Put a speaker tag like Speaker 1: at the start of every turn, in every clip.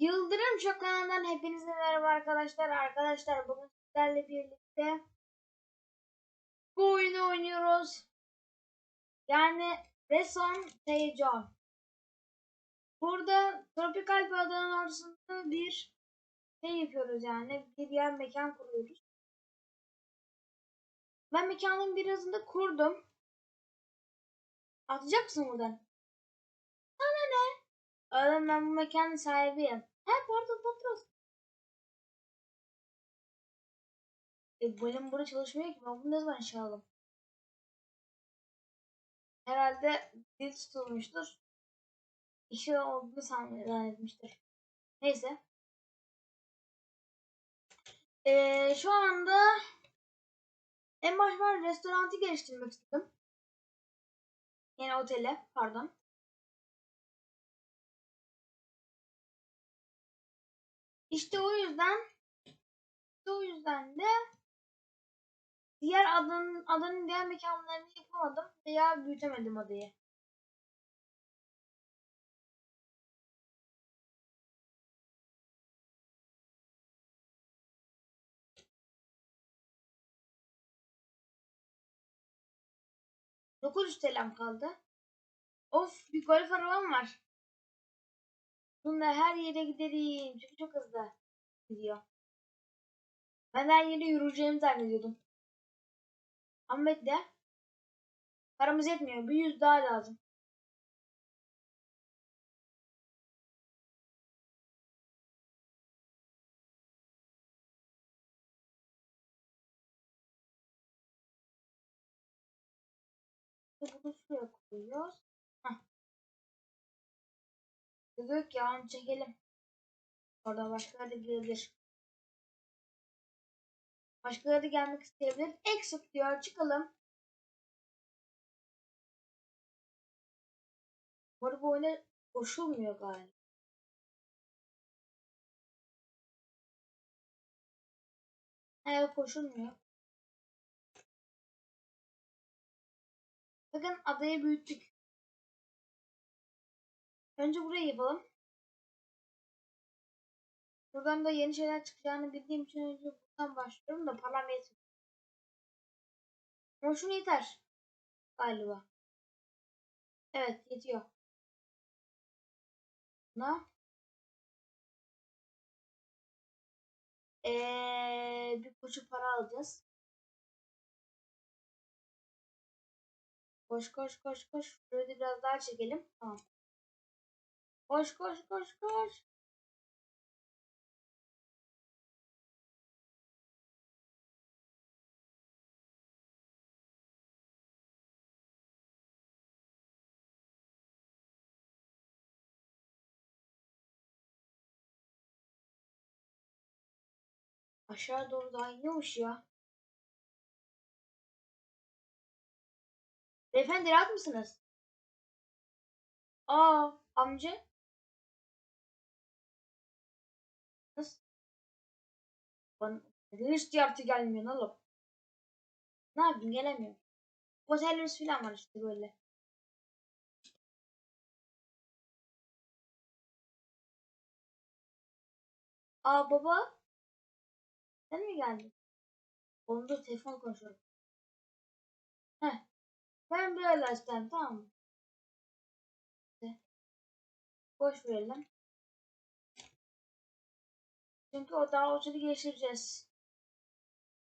Speaker 1: Yıldırım Şok kanalından hepinize merhaba arkadaşlar. Arkadaşlar bugün sizlerle birlikte bu oyunu oynuyoruz. Yani Reson Tejon. Burada tropikal bir adanın ortasında bir şey yapıyoruz yani. Bir yer mekan kuruyoruz. Ben mekanın birazını kurdum. Atacak mısın buradan? Sana ne? Oğlum ben bu mekanın sahibiyim. He pardon patron. E benim burada çalışmıyor ki. Ben bunu ne zaman işe aldım? Herhalde dil tutulmuştur. İşe olduğunu zannetmiştir. Neyse. Ee, şu anda en baş ben restoranı geliştirmek istedim. Yani otele pardon. İşte o yüzden işte o yüzden de diğer adanın, adanın diğer mekanlarını yapamadım veya büyütemedim adayı. Dokuz TL'm kaldı. Of bir golf arabam var. Bununla her yere giderim. Çünkü çok hızlı gidiyor. Ben her yere yürüyeceğimi zannediyordum. Ahmet de paramız yetmiyor. Bir yüz daha lazım. Bunu şuraya koyuyoruz. Heh. Yok ya onu çekelim. Orada başkaları gelebilir. Başkaları da gelmek isteyebilir. Exit diyor. Çıkalım. Bu arada bu oyuna koşulmuyor galiba. Evet koşulmuyor. Bakın adayı büyüttük. Önce burayı yapalım. Buradan da yeni şeyler çıkacağını bildiğim için önce buradan başlıyorum da param yetmiyor. Ama şunu yeter. Galiba. Evet yetiyor. Buna. Ee, bir buçuk para alacağız. Koş koş koş koş. Şurayı biraz daha çekelim. Tamam. Koş koş koş koş. Aşağı doğru daha iniyormuş ya. Beyefendi rahat mısınız? Aa amca. Bana neden istiyartı gelmiyor oğlum? Ne yapayım gelemiyorum. Otellerimiz falan var işte böyle. Aa baba. Sen mi geldin? Oğlum telefon konuşuyorum. Heh. Ben açtım tamam mı? Boş verelim. Çünkü o daha oteli geliştireceğiz.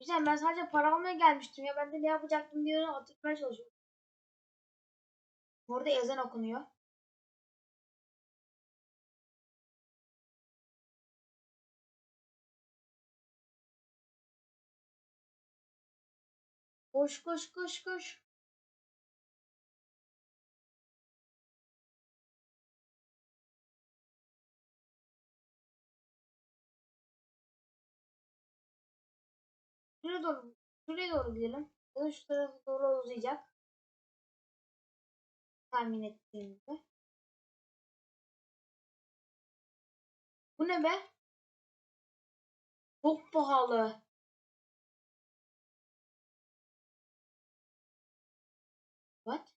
Speaker 1: Güzel ben sadece para almaya gelmiştim ya. Ben de ne yapacaktım diye hatırlamaya çalışıyorum. Burada ezan okunuyor. Koş koş koş koş. Şuraya doğru, şuraya doğru gidelim. Ya da şu tarafa doğru uzayacak. Tahmin ettiğimde. Bu ne be? Çok pahalı. What?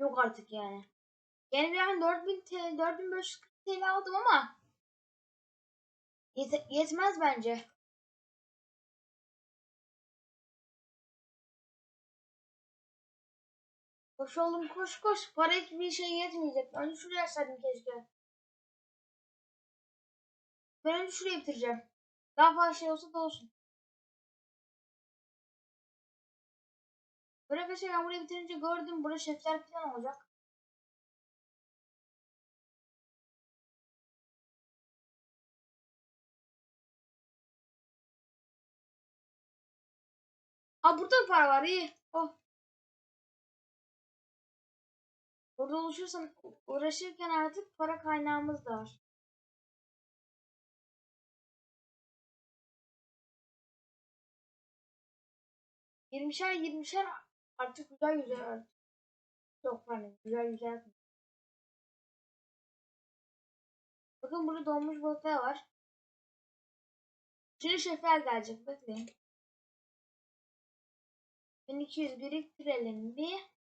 Speaker 1: Yok artık yani. Yani ben 4000 TL, 4540 TL aldım ama yete- yetmez bence. Koş oğlum koş koş. Para hiçbir şey yetmeyecek. Önce şuraya açsaydım keşke. Ben önce şurayı bitireceğim. Daha fazla şey olsa da olsun. Böyle arkadaşlar ben burayı bitirince gördüm. Burada şefler falan olacak. Aa burada da para var iyi. Oh. Burada oluşursan uğraşırken artık para kaynağımız da var. Yirmişer yirmişer artık güzel güzel artık. Çok pardon güzel güzel. Bakın burada donmuş balıklar var. Şimdi şefer gelecek bekleyin. 1200 biriktirelim bir.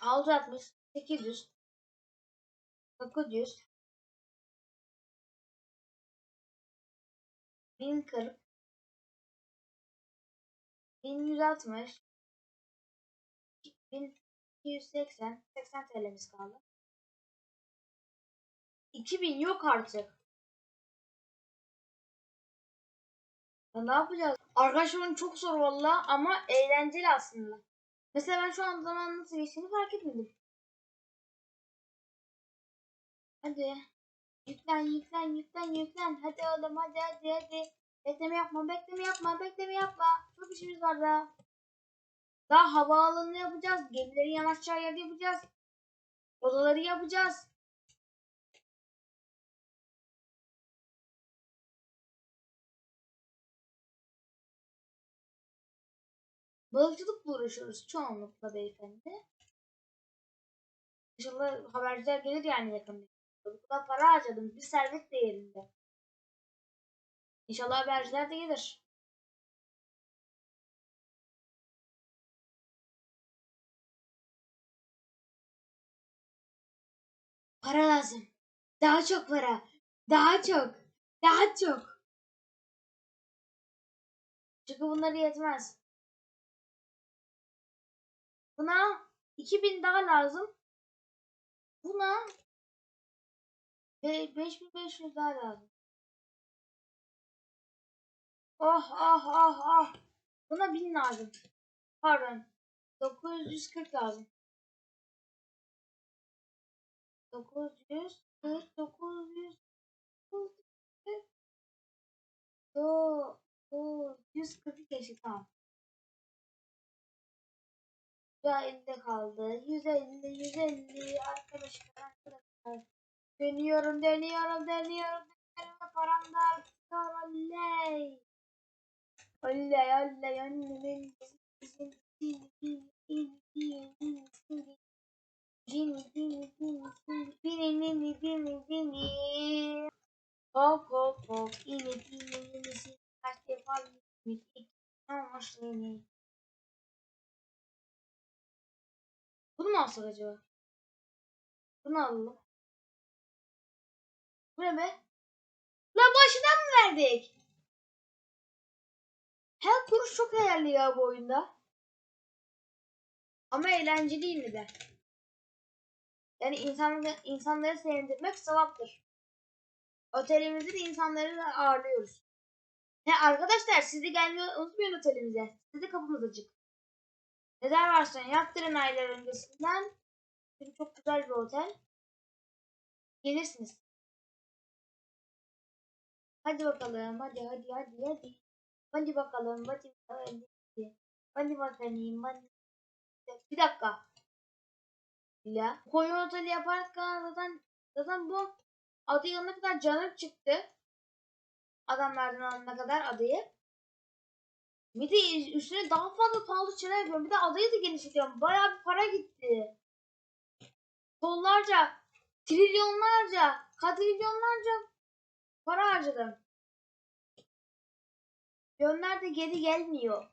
Speaker 1: Altı altmış sekiz yüz dokuz yüz bin kırk bin bin iki TL'miz kaldı. 2000 yok artık. Ya ne yapacağız? Arkadaşlarım çok zor valla ama eğlenceli aslında. Mesela ben şu an zaman nasıl geçtiğini fark etmedim. Hadi. Yüklen yüklen yüklen yüklen. Hadi oğlum hadi hadi hadi. Bekleme yapma bekleme yapma bekleme yapma. Çok işimiz var daha. Daha havaalanını yapacağız. Gemilerin yanaşacağı yerde yapacağız. Odaları yapacağız. Balıkçılıkla uğraşıyoruz çoğunlukla beyefendi. İnşallah haberciler gelir yani yakında. Bu para harcadım. Bir servet değerinde. İnşallah haberciler de gelir. Para lazım. Daha çok para. Daha çok. Daha çok. Çünkü bunları yetmez. Buna 2000 daha lazım. Buna ve 5500 daha lazım. Oh oh oh oh. Buna 1000 lazım. Pardon. 940 lazım. 940 940 940 geçti tamam. Daha elde kaldı. 150 150 arkadaşlar arkadaşlar. Dönüyorum dönüyorum dönüyorum. Dönüyorum param da artıyor oley. Oley oley. Annemin Hop hop hop ini ini sini kaç defa gitmiş? Ama seni Bunu mu alsak acaba? Bunu alalım. Bu ne be? Lan başına mı verdik? Her kuruş çok değerli ya bu oyunda. Ama eğlenceli yine de. Yani insanları, insanları sevindirmek sevaptır. Otelimizde de insanları da ağırlıyoruz. He arkadaşlar siz de gelmeyi unutmayın otelimize. Siz de kapımız açık. Rezervasyon yaptırın aylar öncesinden. Çünkü çok güzel bir otel. Gelirsiniz. Hadi bakalım. Hadi hadi hadi hadi. Hadi bakalım. Hadi hadi. Hadi bakalım. Hadi. Bir dakika. Ya. Koyun oteli yaparken zaten zaten bu adı yanına kadar canım çıktı. Adamlardan alana kadar adayı. Bir de üstüne daha fazla pahalı şeyler yapıyorum. Bir de adayı da genişletiyorum. Bayağı bir para gitti. Tonlarca, trilyonlarca, katrilyonlarca para harcadım. Yönler de geri gelmiyor.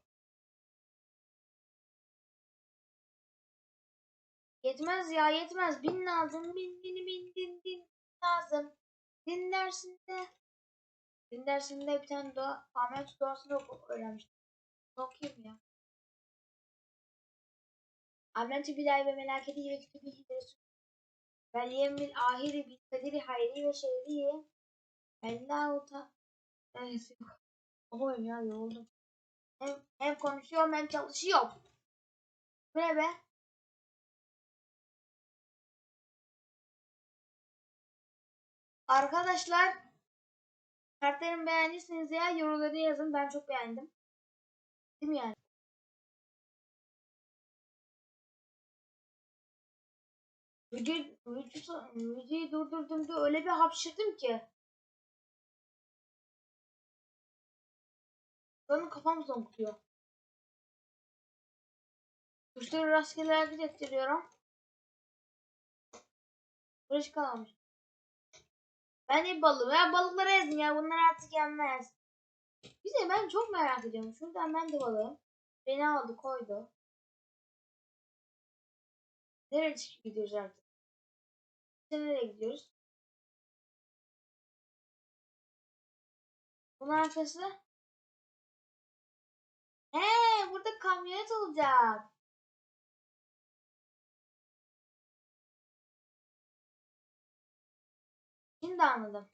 Speaker 1: Yetmez ya yetmez. Bin lazım. Bin bin bin bin bin lazım. Din dersinde din dersinde bir tane doğa, Ahmet doğasını öğrenmiştim. Bunu Okuyayım ya. Ahmet bilahi ve melaketi ve kütübihi ve resul. Vel yevmil ahiri bil kaderi hayri ve şerri. Allahu ta. Neyse. Oğlum ya yoruldum. Hem, hem konuşuyorum hem çalışıyorum. Bu ne be? Arkadaşlar kartlarımı beğendiyseniz ya yorumlara yazın. Ben çok beğendim. Yani? Videoyu, videoyu, videoyu durdurduğumda öyle bir hapşırdım ki. Benim kafam zonkuyor. Tuşları rastgele hareket ettiriyorum. Burası kalmış. Ben de balığı. Ya balıkları ezdim ya. Bunlar artık yenmez. De ben çok merak ediyorum. Şuradan ben de balığım. Beni aldı koydu. Nereye gidiyoruz artık? Biz nereye gidiyoruz? Bunun arkası. He, burada kamyonet olacak. Şimdi anladım.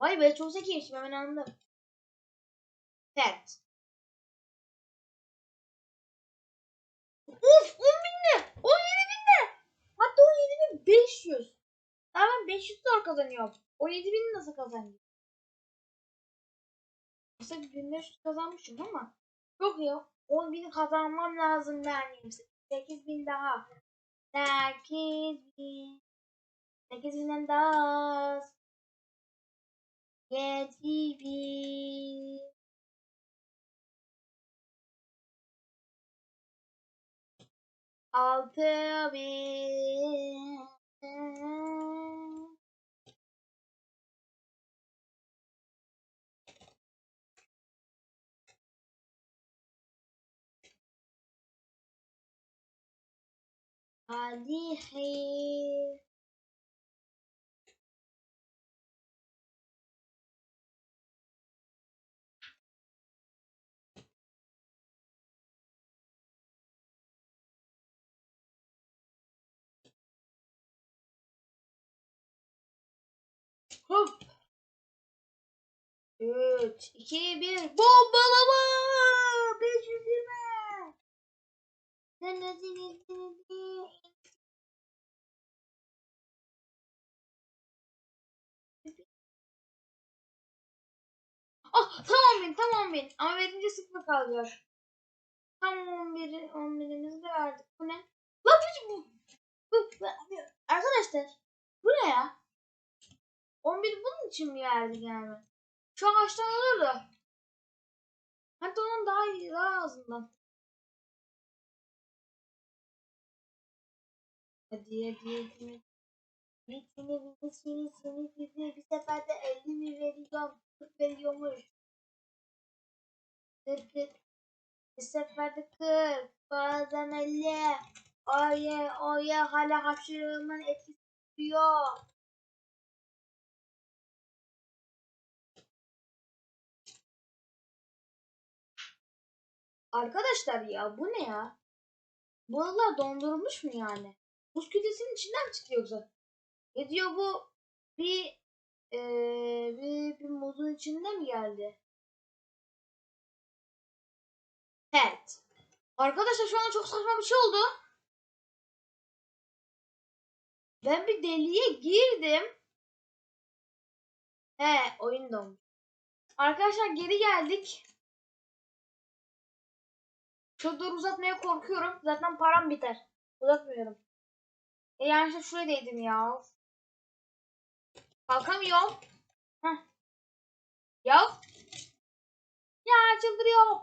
Speaker 1: Vay be çok zekiymişim hemen anladım. Evet. Uf 10 bin ne? 17 bin? Hatta 17 bin 500. Daha ben 500 dolar kazanıyorum. 17 bin nasıl kazanıyorum? Aslında 1500 kazanmışım ama çok ya. 10 bin kazanmam lazım yani. 8 bin daha. 8 bin. 8 binden daha az. كاذبين عطارين علي خير Hop. 3, 2, 1. Bombalama! 520. Ah tamam bin tamam bin. Ama verince sıfır kalacak. Tam 11, 11'imizi de verdik. Bu ne? Lan bu, bu, bu, bu, arkadaşlar bu ne ya? 11 bunun için mi verdik yani? Şu ağaçtan olurdu. Hatta onun daha iyi, daha azından. Hadi hadi hadi. Bir seni bir seni seni bir bir seferde 50 mi veriyorum? 40 veriyormuş. 40 40. Bir seferde 40. Bazen 50. Oye oye hala hapşırığımın etkisi sürüyor. Arkadaşlar ya bu ne ya? Balıklar dondurulmuş mu yani? Buz kütlesinin içinden mi çıkıyor yoksa? Ne diyor bu bir eee bir, bir muzun içinde mi geldi? Evet. Arkadaşlar şu an çok saçma bir şey oldu. Ben bir deliğe girdim. He oyun donmuş. Arkadaşlar geri geldik. Şuraları uzatmaya korkuyorum. Zaten param biter. Uzatmıyorum. E yanlışlıkla şuraya değdim ya. Kalkamıyorum. Heh. Ya. Ya çıldırıyorum.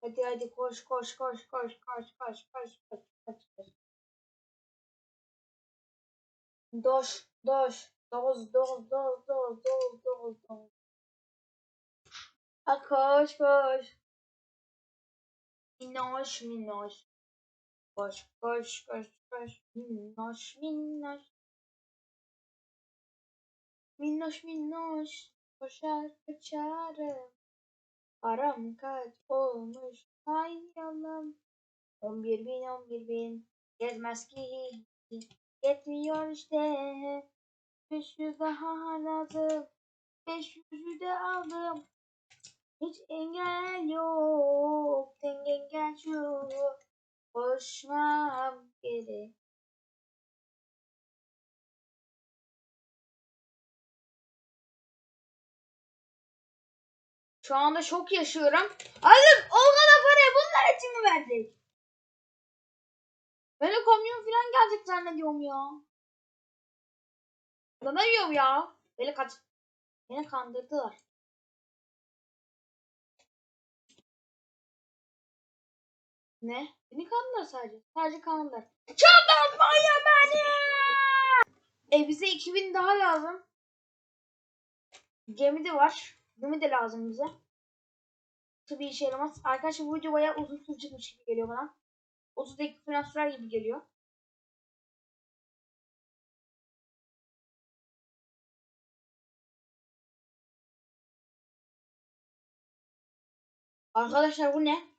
Speaker 1: Hadi hadi koş koş koş koş koş koş koş koş koş koş. Doş doş doz doz doz doz doz. Ha koş koş. Minnoş minnoş. Koş koş koş koş. Minnoş minnoş. Minnoş minnoş. Koşar kaçarım. Param kaç olmuş sayalım. On bir bin on bir bin. Gezmez ki. Yetmiyor işte. Beş yüz daha lazım. Beş yüzü de aldım. Hiç engel yok. Tek engel şu. Koşmam gerek. Şu anda şok yaşıyorum. Hayır o kadar parayı bunlar için mi verdik? Böyle komyon falan gelecek zannediyorum ya. Anlamıyorum ya. Beni kaç... Beni kandırdılar. Ne? Beni kandırdılar sadece. Sadece kandırdılar. Çıldırtmayın beni! E bize 2000 daha lazım. Gemi de var. Gemi de lazım bize. Tabii işe yaramaz. Arkadaşlar bu video bayağı uzun sürecekmiş gibi geliyor bana. 30 dakika falan sürer gibi geliyor. Arkadaşlar bu ne?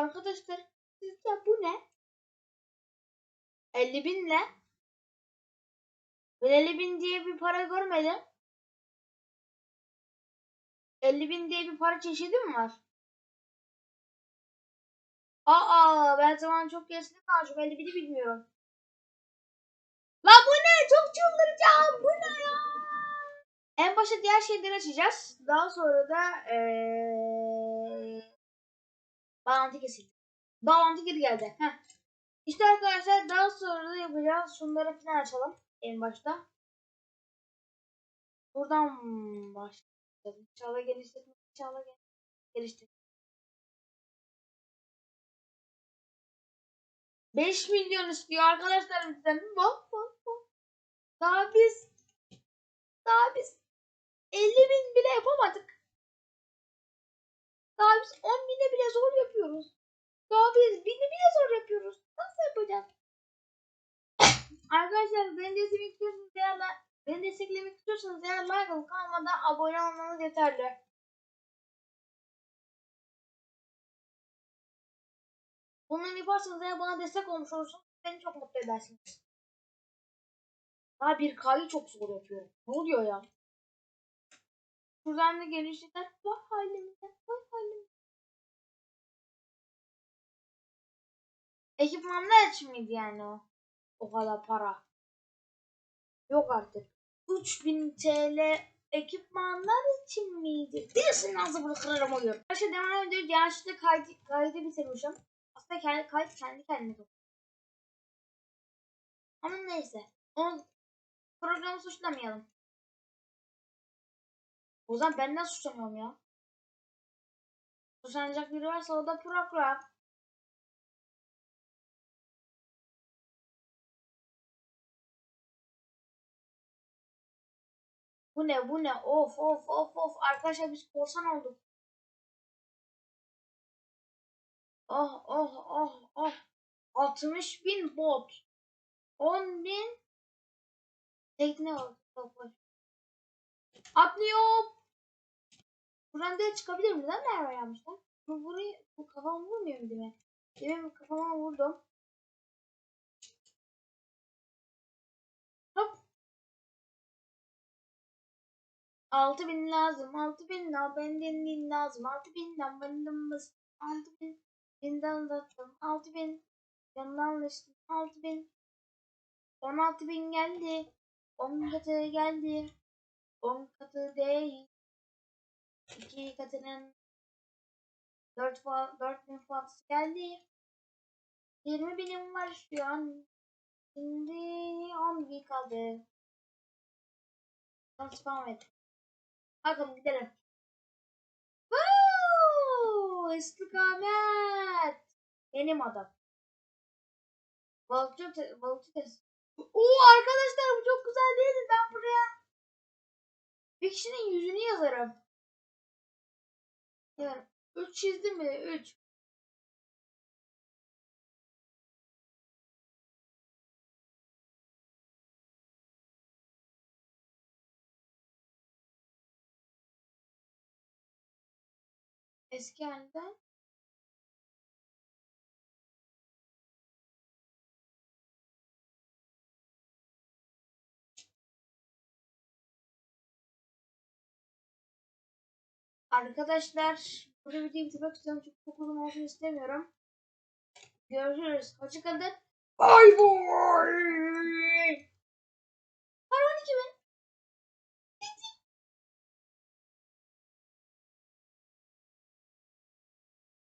Speaker 1: Arkadaşlar sizce bu ne? 50 bin ne? Ben 50 bin diye bir para görmedim. 50 bin diye bir para çeşidi mi var? Aa ben zaman çok gerisinde kalmışım. 50 bini bilmiyorum. La bu ne? Çok çıldıracağım. Bu ne ya? En başta diğer şeyleri açacağız. Daha sonra da ee... bağlantı kesildi. Bağlantı geri geldi. Heh. İşte arkadaşlar daha sonra da yapacağız. Şunları falan açalım en başta. Buradan başlayalım. İnşallah geliştirmek. İnşallah geliştirmek. 5 milyon istiyor arkadaşlar bizden. Bak bak bak. Daha biz daha biz 50 bin bile yapamadık. Daha biz 10 bine bile zor yapıyoruz. Daha biz bini bile zor yapıyoruz. Nasıl yapacağız? Arkadaşlar beni desteklemek istiyorsanız eğer beni desteklemek istiyorsanız eğer like olup kalmadan abone olmanız yeterli. Bunları yaparsanız eğer bana destek olmuş olursunuz beni çok mutlu edersiniz. Daha bir K'yı çok zor yapıyorum. Ne oluyor ya? Şuradan da genişleter. Vay halimize. Vay halimize. Ekipmanlar için miydi yani o? O kadar para. Yok artık. 3000 TL ekipmanlar için miydi? Birisinin ağzını kırarım oluyor. Arkadaşlar devam ediyoruz. Yanlışlıkla kaydı, kaydı bitirmişim. Aslında kendi, kayıt kendi kendine. Ama neyse. Onu programı suçlamayalım. O zaman benden suçlamıyorum ya. Suçlanacak biri varsa o da program. Bu ne bu ne of of of of arkadaşlar biz korsan olduk. Oh oh oh oh 60 bin bot 10 bin tekne var. Atlıyorum. Buradan da çıkabilir mi? Neden merhaba yapmışlar? Bu burayı bu kafama vurmuyor mu mi? Benim kafama vurdum. Hop. Altı bin lazım. Altı bin daha benden lazım. Altı binden benden bas. Altı bin. Binden dattım. Altı bin. Yanından alıştım. Altı bin. Geldi. On katı geldi. On katı değil. Dört, fa dört bin fazlası geldi. Yirmi binim var şu an. Şimdi on bin kaldı. Tam spam et. Bakalım gidelim. Woo! İstikamet. Benim adam. Balıkçı, balıkçı test. Oo arkadaşlar bu çok güzel değil mi? Ben buraya bir kişinin yüzünü yazarım. Yani 3 çizdim mi? 3. Eski halinden. Arkadaşlar burada videoyu bitirmek istiyorum çünkü çok uzun olsun istemiyorum. Görüşürüz. Hoşçakalın. Bye bye.